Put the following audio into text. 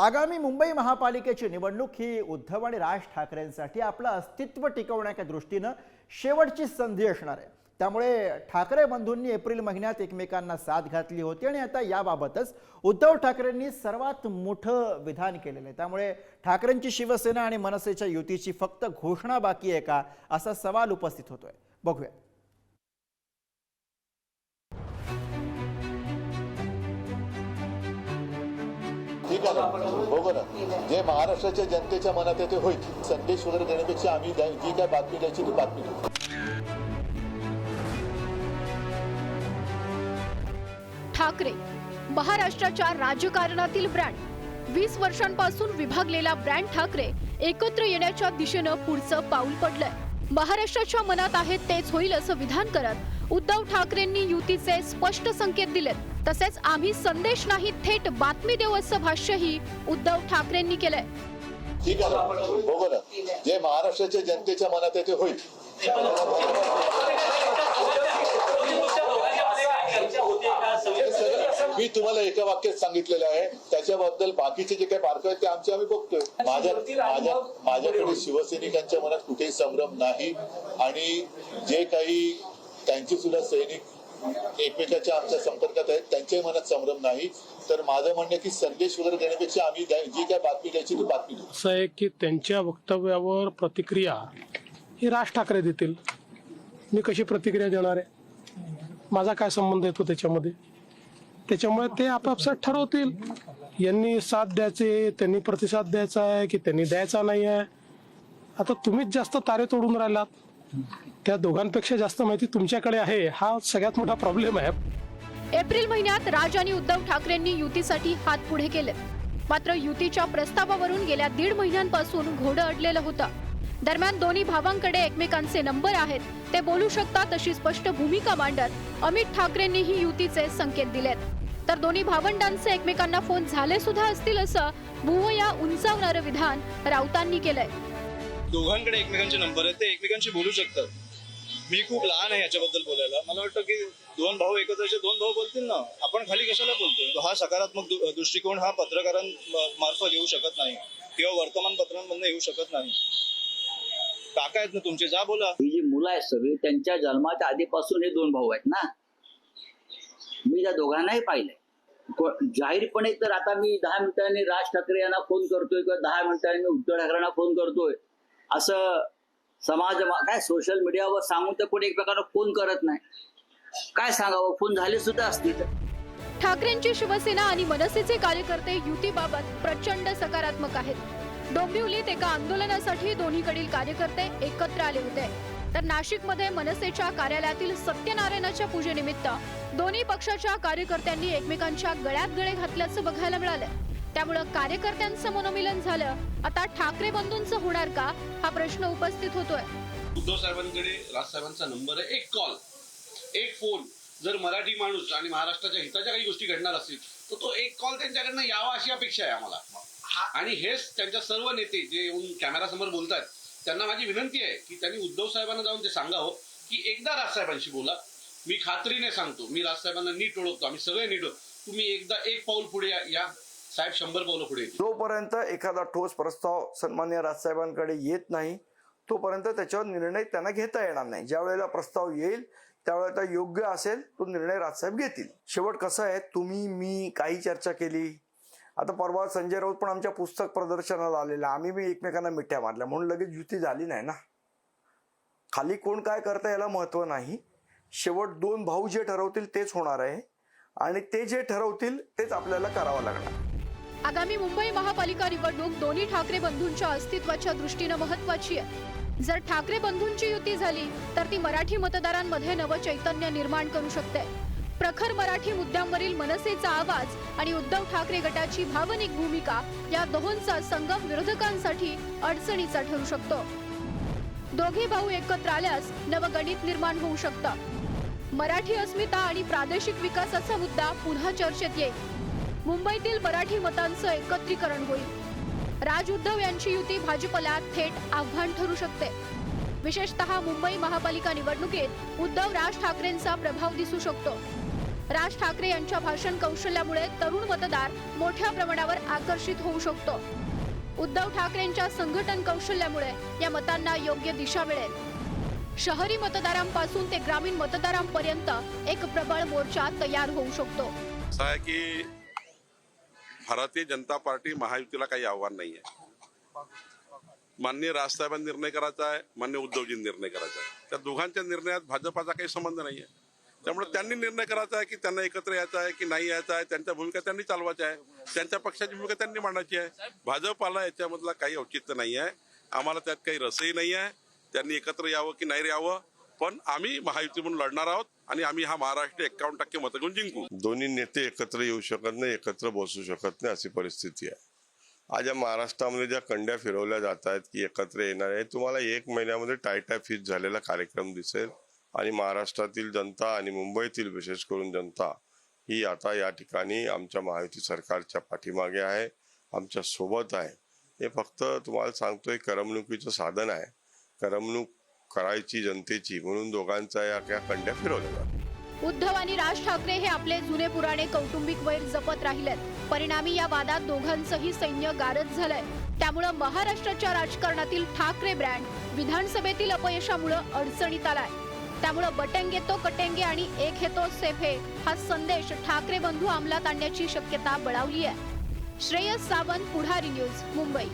आगामी मुंबई महापालिकेची निवडणूक ही उद्धव आणि राज ठाकरेंसाठी आपलं अस्तित्व टिकवण्याच्या दृष्टीनं शेवटची संधी असणार आहे. त्यामुळे ठाकरे बंधूंनी एप्रिल महिन्यात एकमेकांना साथ घातली होती आणि आता याबाबतच उद्धव ठाकरेंनी सर्वात मोठं विधान केलेलं आहे. त्यामुळे ठाकरेंची शिवसेना आणि मनसेच्या युतीची फक्त घोषणा बाकी आहे का असा सवाल उपस्थित होतोय. बघूया. ठीक आहे ना जे महाराष्ट्राच्या जनतेच्या मनात आहे ते होईल. संदेश वगैरे देण्यापेक्षा आम्ही जी काय बातमी द्यायची ती बातमी देऊ. ठाकरे महाराष्ट्राच्या राजकारणातील ब्रँड. वीस वर्षांपासून विभागलेला ब्रँड ठाकरे एकत्र येण्याच्या दिशेनं पुढचं पाऊल पडलंय. महाराष्ट्राच्या मनात आहे तेच होईल असं विधान करत उद्धव ठाकरेंनी युतीचे स्पष्ट संकेत दिलेत. तसेच आम्ही संदेश नाही थेट बातमी देऊ असं भाष्यही उद्धव ठाकरेंनी केलंय. ठीक आहे ना बघू ना जे महाराष्ट्राच्या जनतेच्या मनात आहे ते होईल. मी तुम्हाला एका वाक्यात सांगितलेलं आहे. त्याच्याबद्दल बाकीचे जे काही पार्क आहेत ते आमचे आम्ही बघतोय. माझ्या माझ्या माझ्याकडे शिवसैनिकांच्या मनात कुठेही संभ्रम नाही. आणि जे काही त्यांचे सुद्धा सैनिक एकमेकाच्या आमच्या संपर्कात आहेत. त्यांच्याही मनात संभ्रम नाही. तर माझं म्हणणं की संदेश वगैरे देण्यापेक्षा आम्ही जी काय बातमी द्यायची ती बातमी देऊ. असं आहे की त्यांच्या वक्तव्यावर प्रतिक्रिया ही राज ठाकरे देतील. मी कशी प्रतिक्रिया देणार आहे? माझा काय संबंध येतो त्याच्यामध्ये? त्याच्यामुळे ते आपापसात ठरवतील. यांनी साथ द्यायचे त्यांनी प्रतिसाद द्यायचा आहे की त्यांनी द्यायचा नाही आहे? आता तुम्हीच जास्त तारे तोडून राहिलात. त्या दोघांपेक्षा जास्त माहिती तुमच्याकडे आहे. हा सगळ्यात मोठा प्रॉब्लेम आहे. एप्रिल महिन्यात राज आणि उद्धव ठाकरेंनी युतीसाठी हात पुढे केले. मात्र युतीच्या प्रस्तावावरून गेल्या दीड महिन्यांपासून घोडं अडलेलं होतं. दरम्यान दोन्ही भावांकडे एकमेकांचे नंबर आहेत. ते बोलू शकतात अशी स्पष्ट भूमिका मांडत अमित ठाकरेंनीही युतीचे संकेत दिलेत. तर दोन्ही भावंडांचे एकमेकांना फोन झाले सुद्धा असतील असं भुवया उंचावणारं विधान राऊतांनी केलंय. दोघांकडे एकमेकांचे नंबर आहेत ते एकमेकांशी बोलू शकतात. मी खूप लहान आहे याच्याबद्दल बोलायला. मला वाटतं की दोन भाऊ एकत्रचे दोन भाऊ बोलतील ना. आपण खाली कशाला बोलतोय? हा सकारात्मक दृष्टिकोन हा पत्रकारांमार्फत येऊ शकत नाही. किंवा वर्तमानपत्रांमधून येऊ शकत नाही. काका आहेत ना तुमचे? जा बोला. ही जी मुलं आहेत सगळी त्यांच्या जन्माच्या आधीपासून हे दोन भाऊ आहेत ना. मी त्या दोघांनाही पाहिलंय. जाहीरपणे तर आता मी दहा मिनिटांनी राज ठाकरे यांना फोन करतोय किंवा दहा मिनिटांनी उद्धव ठाकरेंना फोन करतोय. असं समाज काय सोशल मीडियावर सांगून तर कोणी एकमेकांना फोन करत नाही. काय सांगावं? फोन झाले सुद्धा असतील ठाकरेंची शिवसेना आणि मनसेचे कार्यकर्ते युतीबाबत प्रचंड सकारात्मक आहेत. डोंबिवलीत एका आंदोलनासाठी दोन्हीकडील कार्यकर्ते एकत्र आले होते. तर नाशिकमध्ये मनसेच्या कार्यालयातील सत्यनारायणाच्या पूजेनिमित्त दोन्ही पक्षाच्या कार्यकर्त्यांनी एकमेकांच्या गळ्यात गळे घातल्याचं बघायला मिळालं त्यामुळं कार्यकर्त्यांचं मनोमिलन झालं. आता ठाकरे बंधूंचं होणार का? हा प्रश्न उपस्थित होतोय. उद्धव साहेबांकडे राजसाहेबांचा नंबर आहे एक कॉल एक फोन जर मराठी माणूस आणि महाराष्ट्राच्या हिताच्या काही गोष्टी घडणार असतील तर तो एक कॉल त्यांच्याकडनं यावा अशी अपेक्षा आहे आम्हाला. आणि हेच त्यांच्या सर्व नेते जे येऊन कॅमेरासमोर बोलतात त्यांना माझी विनंती आहे की त्यांनी उद्धव साहेबांना जाऊन ते सांगावं की एकदा राजसाहेबांशी बोला. मी खात्रीने सांगतो मी राजसाहेबांना नीट ओळखतो आम्ही सगळे नीट ओळखतो. तुम्ही एकदा एक पाऊल पुढे या- या साहेब शंभर पावलं पुढे. जोपर्यंत एखादा ठोस प्रस्ताव सन्मान्य राजसाहेबांकडे येत नाही. तोपर्यंत त्याच्यावर निर्णय त्यांना घेता येणार नाही. ज्या वेळेला प्रस्ताव येईल त्यावेळेला योग्य असेल तो निर्णय राजसाहेब घेतील. शेवट कसं आहे तुम्ही मी काही चर्चा केली. आता परवा संजय राऊत पण आमच्या पुस्तक प्रदर्शनाला आलेला. आम्ही मी एकमेकांना मिठ्या मारल्या. म्हणून लगेच युती झाली नाही ना. खाली कोण काय करता याला महत्त्व नाही. शेवट दोन भाऊ जे ठरवतील तेच होणार आहे. आणि ते जे ठरवतील तेच आपल्याला करावं लागणार. आगामी मुंबई महापालिका निवडणूक दोन्ही ठाकरे बंधूंच्या अस्तित्वाच्या दृष्टीनं महत्वाची आहे. जर ठाकरे बंधूंची युती झाली तर ती मराठी मतदारांमध्ये नवचैतन्य निर्माण करू शकते. प्रखर मराठी मुद्द्यांवरील मनसेचा आवाज आणि उद्धव ठाकरे गटाची भावनिक भूमिका या दोहोंचा संगम विरोधकांसाठी अडचणीचा ठरू शकतो. दोघे भाऊ एकत्र आल्यास नवगणित निर्माण होऊ शकतं. मराठी अस्मिता आणि प्रादेशिक विकासाचा मुद्दा पुन्हा चर्चेत येईल. मुंबईतील मराठी मतांचं एकत्रीकरण होईल. राज उद्धव यांची युती भाजपला थेट आव्हान ठरू शकते. विशेषतः मुंबई महापालिका निवडणुकीत उद्धव राज ठाकरेंचा प्रभाव दिसू शकतो. राज ठाकरे यांच्या भाषण कौशल्यामुळे तरुण मतदार मोठ्या प्रमाणावर आकर्षित होऊ शकतो. उद्धव ठाकरेंच्या संघटन कौशल्यामुळे या मतांना योग्य दिशा मिळेल. शहरी मतदारांपासून ते ग्रामीण मतदारांपर्यंत एक प्रबळ मोर्चा तयार होऊ शकतो. भारतीय जनता पार्टी महायुतीला काही आव्हान नाही आहे मान्य राजसाहेबांनी निर्णय करायचा आहे मान्य उद्धवजी निर्णय करायचा आहे. त्या दोघांच्या निर्णयात भाजपाचा काही संबंध नाही आहे त्यामुळे त्यांनी निर्णय करायचा आहे की त्यांना एकत्र यायचं आहे की नाही यायचं आहे त्यांच्या भूमिका त्यांनी चालवायची आहे त्यांच्या पक्षाची भूमिका त्यांनी मांडायची आहे. भाजपाला याच्यामधला काही औचित्य नाही आहे आम्हाला त्यात काही रसही नाही आहे त्यांनी एकत्र यावं की नाही यावं पण आम्ही महायुती म्हणून लढणार आहोत आणि आम्ही हा महाराष्ट्र एक्कावन्न टक्के मत घेऊन जिंकू. दोन्ही नेते एकत्र येऊ शकत नाही एकत्र बसू शकत नाही अशी परिस्थिती आहे. आज या महाराष्ट्रामध्ये ज्या कंड्या फिरवल्या जात आहेत की एकत्र येणार आहे तुम्हाला एक महिन्यामध्ये टायटा फिट झालेला कार्यक्रम दिसेल आणि महाराष्ट्रातील जनता आणि मुंबईतील विशेष करून जनता ही आता या ठिकाणी आमच्या महायुती सरकारच्या पाठीमागे आहे आमच्यासोबत आहे. हे फक्त तुम्हाला सांगतोय करमणुकीचं साधन आहे. करमणूक करायची जनतेची म्हणून दोघांचा या या कंड्या फिरवल्या उद्धव आणि राज ठाकरे हे आपले जुने पुराणे कौटुंबिक वैर जपत राहिलेत. परिणामी या वादात दोघांचंही सैन्य गारद झालंय. त्यामुळं महाराष्ट्राच्या राजकारणातील ठाकरे ब्रँड विधानसभेतील अपयशामुळं अडचणीत आलाय. त्यामुळं बटेंगे तो कटेंगे आणि एक हे तो सेफे हा संदेश ठाकरे बंधू अंमलात आणण्याची शक्यता बळावली आहे. श्रेयस सावंत पुढारी न्यूज मुंबई.